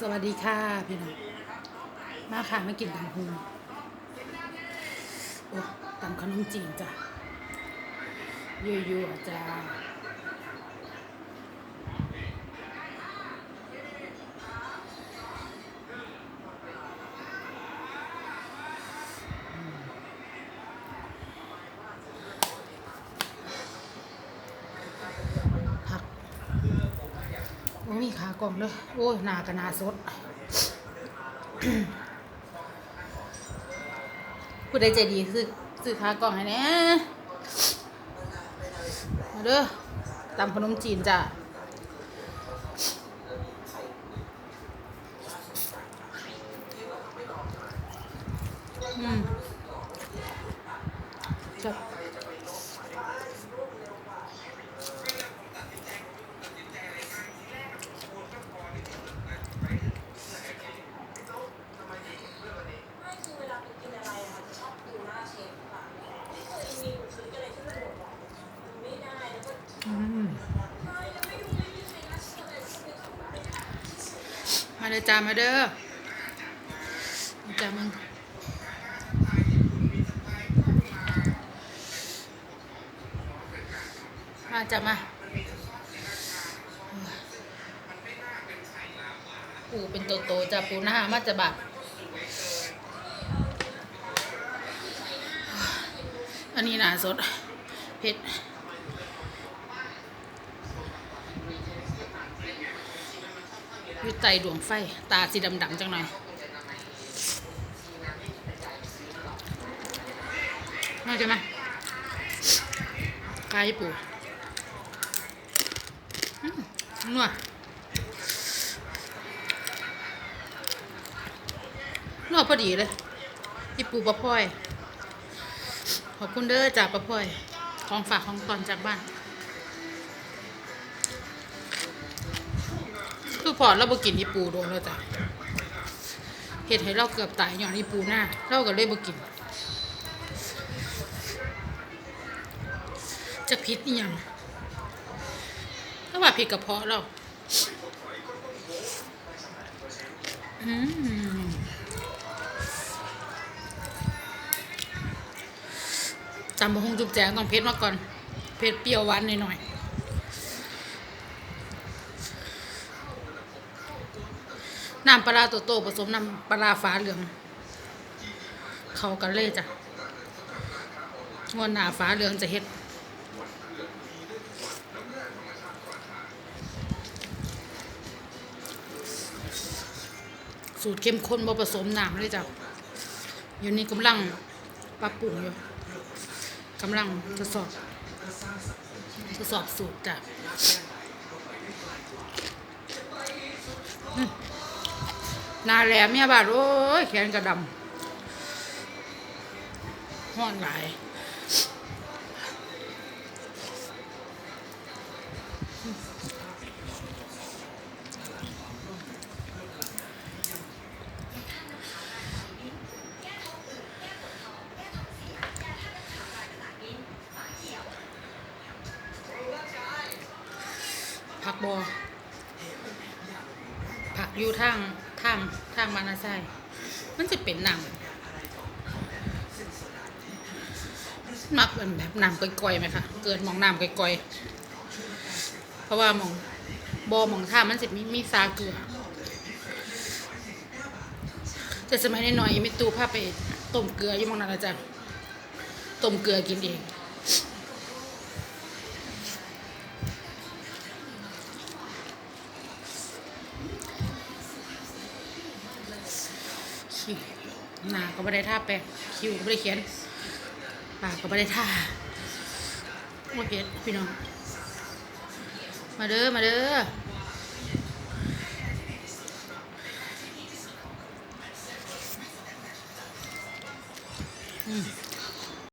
สวัสดีค่ะพี่น้องมาค่ะมากินตำพุงโอ้ตำขนมจีนจ้ะยั่วๆจ้า มีขากล่องเลยโอ้ยหนากระนาสดผู้ใดใจดีซื้อซื้อขากล่องให้แน่มาเด้อตำขนมจีนจ้ะอืมจับ ไม่คือเวลาไปกินอะไรอะค่ะชอบดูหน้าเชฟค่ะก็เลยมีซื้ออะไรที่มันหมดอะมันไม่ได้แล้วก็ อืม ไม่แล้วไม่รู้ไม่มีใครน่าเชื่อเลยก็ไปทำร้ายค่ะ มาเด้อจ้ามาเด้อจ้ามึงมาจ้ามาปูเป็นโตโตจ้าปูหน้ามาจะบาดอันนี้หนาสดเผ็ด ยู่ใต้ดวงไฟ ตาสีดำๆจังหน่อยน่าจะไหมกายปูนัวนัวพอดีเลยอีปูปลาพ่อย ขอบคุณเด้อจากปลาพ่อย ของฝากของตอนจากบ้าน คือพอเราบ่กินอีปูโดนแล้วจ้ะเฮ็ดให้เราเกือบตายหย้อนอีปูหน้าเราก็เลยบ่กินจะพิษอีหยังถ้าว่าผิดกระเพาะเราอืมจำบะฮงจุบแจงต้องเผ็ดมาก่อนเผ็ดเปรี้ยวหวานหน่อย น้ำปลาร้าโตโตผสมน้ำปลาฟ้าเหลือง เข้ากันเลยจ้ะงวนหนาฟ้าเหลืองจะเฮ็ดสูตรเข้มข้นบ่ผสมน้ำเลยจ้ะอยู่นี่กำลังปรับปรุงอยู่กำลังทดสอบทดสอบสูตรจ้ะ นาแหลมเนี่ยบาดโอ้ยแขนกระดำห้อนหลายผักบอผักอยู่ทางาง ทางมานาไซมันจะเป็นน้ำมักเป็นแบบน้ำก่อยๆไหมคะ เกิดมองน้ำก่อยๆ เพราะว่ามองบอมองท่ามันจะมีมีซาเกลือแต่สมัยน้อยๆมีตู้ผ้าไปต้มเกลืออยู่มองนั่นละจ้ะต้มเกลือกินเอง คิวหน้าก็ไม่ได้ท่าแปะคิวก็ไม่ได้เขียนปากก็ไม่ได้ท่าโอเคพี่น้อง มาเด้อ มาเด้อ